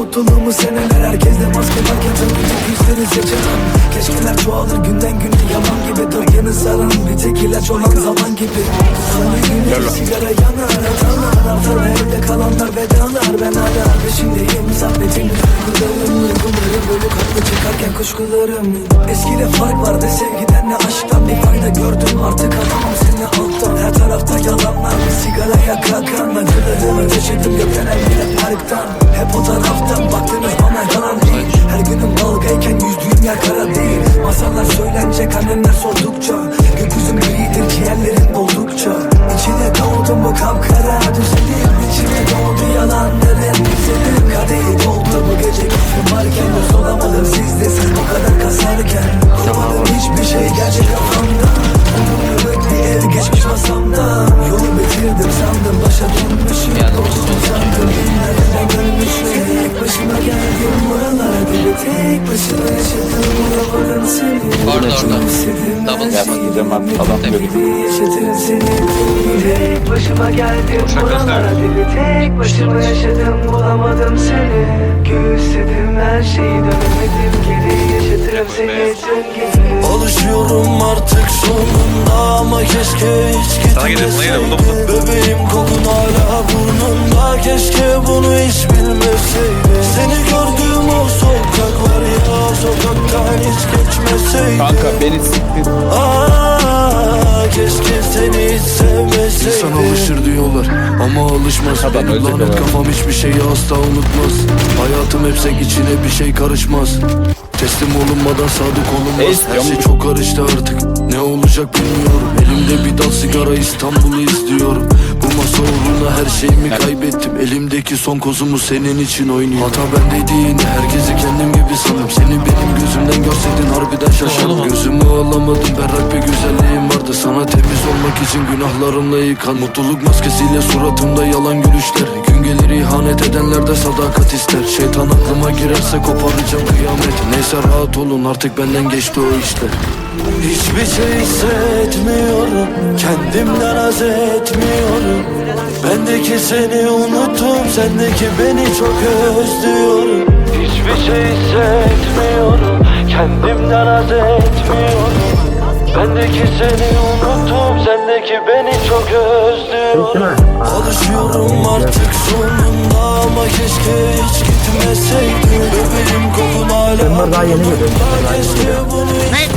mutluluğumu seneler. Herkes de maske varken tek yüzleri seçemem Keşkeler çoğalır günden güne yalan gibi Dörgeni saran bir tek ilaç olan zaman gibi. Sana güne sigara yanar Hatalar artar evde kalanlar vedalar Ben hala peşindeyim Zahmetin duygularım Uygularım bölük haklı çıkarken kuşkularım. Eskiyle fark vardı sevgiden ne aşktan Taşıdım gökten elde parktan Hep o taraftan baktınız bana yalan değil. Her günüm dalgayken yüzdüğüm yer kara değil. Masallar söylenecek annemler sordukça Gökyüzüm gridir ciğerlerim buralara Deli tek başıma yaşadım. Bulamadım seni. Orada, orada. Double şeyi gideceğim ben, adam benim göreyim. gibi yaşatırım seni. Tek başıma geldim. Buralara Deli tek başıma yaşadım. Bulamadım seni. Göğüsledim her şeyi. Dönemedim geri. Yaşatırım seni. Dön geri Alışıyorum artık sonunda ama keşke hiç Sana geliyor, sana geliyor, burada, gitmeseydi Bebeğim kokun hala burnumda keşke bunu hiç bilmeseydim Kanka beni siktir. Aa, keşke seni sevmeseydim. İnsan alışır diyorlar ama alışmaz. Adam Benim lanet kafam hiçbir şeyi asla unutmaz. Hayatım hep sen içine bir şey karışmaz Teslim olunmadan sadık olunmaz. Her şey çok karıştı artık. Ne olacak bilmiyorum. Elimde bir dal sigara İstanbul'u izliyorum. Bu masa uğruna her şeyimi kaybettim. Elimdeki son kozumu senin için oynuyorum. Hata bendeydi yine herkesi kendim gibi sanırım. Seni benim gözümden görseydin harbiden şaşarım Gözümü alamadım berrak bir güzelliğim vardı. Sana temiz olmak için günahlarımla yıkan Mutluluk maskesiyle suratımda yalan gülüşler Gün gelir ihanet edenler de sadakat ister. Şeytan aklıma girerse koparacağım kıyamet. Neyse rahat olun artık benden geçti o işler. Hiçbir şey hissetmiyorum Kendimden haz etmiyorum. Bendeki seni unuttum Sendeki beni çok özlüyorum. Hiçbir şey Bendeki seni unuttum Sendeki beni çok özlüyorum Alışıyorum artık sonunda Ama keşke hiç gitmeseydim. Bebeğim kokun hala Bunlar daha yeni geliyor. Keşke bunu hiç